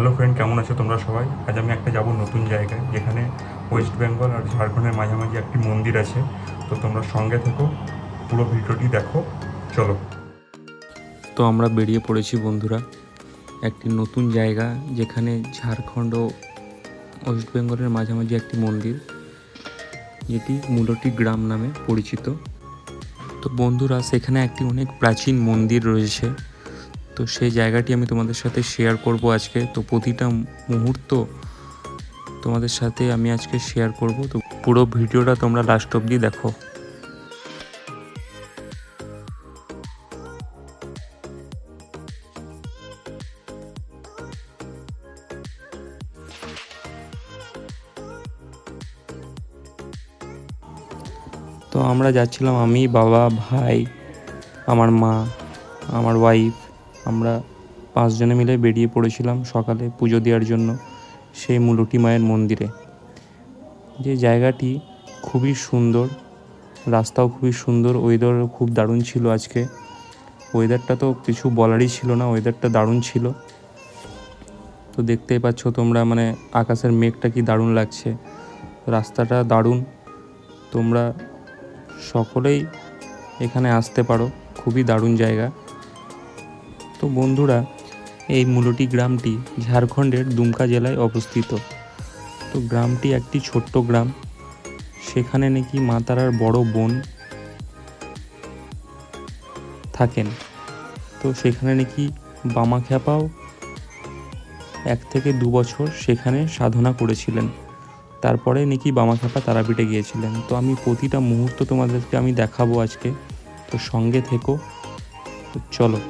Hello friend কেমন আছো তোমরা সবাই? আজ আমি একটা যাব নতুন জায়গায়, যেখানে ওয়েস্ট বেঙ্গল আর ঝাড়খণ্ডের মাঝামাঝি একটি মন্দির আছে। তো তোমরা সঙ্গে থেকো, পুরো ভিডিওটি দেখো। চলো। তো আমরা বেরিয়ে পড়েছি বন্ধুরা, একটি নতুন জায়গা, যেখানে ঝাড়খণ্ড ও ওয়েস্ট বেঙ্গলের মাঝামাঝি একটি মন্দির, যেটি মূলটি গ্রাম নামে পরিচিত। তো বন্ধুরা, সেখানে একটি অনেক প্রাচীন মন্দির রয়েছে। তো সেই জায়গাটি আমি তোমাদের সাথে শেয়ার করব আজকে। তো প্রতিটা মুহূর্ত তোমাদের সাথে আমি আজকে শেয়ার করব। তো পুরো ভিডিওটা তোমরা লাস্ট অবধি দেখো। তো আমরা যাচ্ছিলাম আমি, বাবা, ভাই, আমার মা, আমার ওয়াইফ আমরা পাঁচজনে মিলে বেরিয়ে পড়েছিলাম সকালে পুজো দেওয়ার জন্য সেই মুলুটি মায়ের মন্দিরে। যে জায়গাটি খুবই সুন্দর, রাস্তাও খুবই সুন্দর ওয়েদারও খুব দারুণ ছিল আজকে। ওয়েদারটা তো কিছু বলারই ছিল না ওয়েদারটা দারুণ ছিল। তো দেখতেই পাচ্ছ তোমরা মানে আকাশের মেঘটা কি দারুণ লাগছে। রাস্তাটা দারুণ। তোমরা সকলেই এখানে আসতে পারো, খুবই দারুণ জায়গা। তো বন্ধুরা এই মূলটি গ্রামটি ঝাড়খণ্ডের দুমকা জেলায় অবস্থিত। তো গ্রামটি একটি ছোট্ট গ্রাম। সেখানে নাকি মা তারার বড় বোন থাকেন। তো সেখানে নাকি বামা খ্যাপাও এক থেকে দু বছর সেখানে সাধনা করেছিলেন। তারপরে নাকি বামা বামাখ্যাপা তারাপীঠে গিয়েছিলেন। তো আমি প্রতিটা মুহূর্ত তোমাদেরকে আমি দেখাবো আজকে। তো সঙ্গে থেকো। চলো।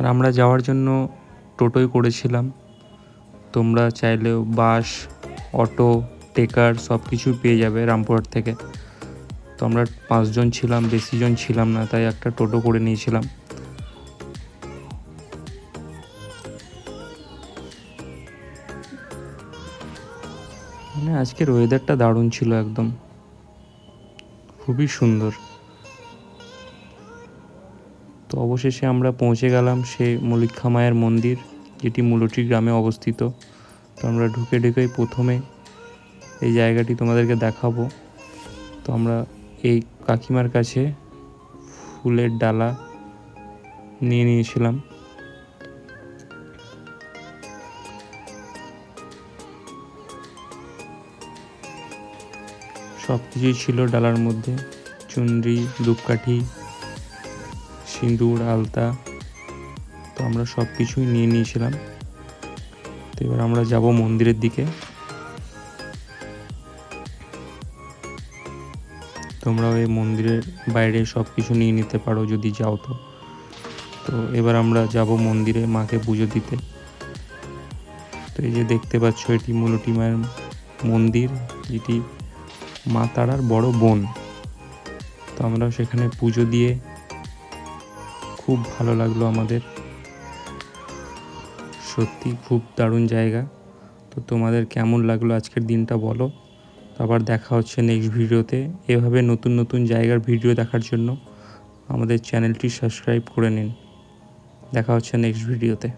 আর আমরা যাওয়ার জন্য টোটোই করেছিলাম। তোমরা চাইলেও বাস, অটো, টেকার সব কিছু পেয়ে যাবে রামপুরহাট থেকে। তো আমরা পাঁচজন ছিলাম বেশি জন ছিলাম না, তাই একটা টোটো করে নিয়েছিলাম। মানে আজকের ওয়েদারটা দারুণ ছিল একদম। খুবই সুন্দর। তো অবশেষে আমরা পৌঁছে গেলাম সে মলিক্ষা মায়ের মন্দির, যেটি মূলটি গ্রামে অবস্থিত। তো আমরা ঢুকে ঢুকেই প্রথমে এই জায়গাটি তোমাদেরকে দেখাবো। তো আমরা এই কাকিমার কাছে ফুলের ডালা নিয়ে নিয়েছিলাম। সব কিছুই ছিল ডালার মধ্যে। চুনরি, ধূপকাঠি সিঁদুর, আলতা, তো আমরা সব কিছুই নিয়ে নিয়েছিলাম। তো এবার আমরা যাব মন্দিরের দিকে। তোমরাও এই মন্দিরের বাইরে সব কিছু নিয়ে নিতে পারো যদি যাও তো। তো এবার আমরা যাব মন্দিরে মাকে পুজো দিতে। তো এই যে দেখতে পাচ্ছ এটি মূলটি মায়ের মন্দির যেটি মা তারার বড় বোন। তো আমরা সেখানে পুজো দিয়ে খুব ভালো লাগল আমাদের। সত্যি খুব দারুণ জায়গা। তো তোমাদের কেমন লাগল আজকের দিনটা বলো। তো আবার দেখা হচ্ছে নেক্সট ভিডিওতে। এভাবে নতুন নতুন জায়গার ভিডিও দেখার জন্য আমাদের চ্যানেলটি সাবস্ক্রাইব করে নিন। দেখা হচ্ছে নেক্সট ভিডিওতে।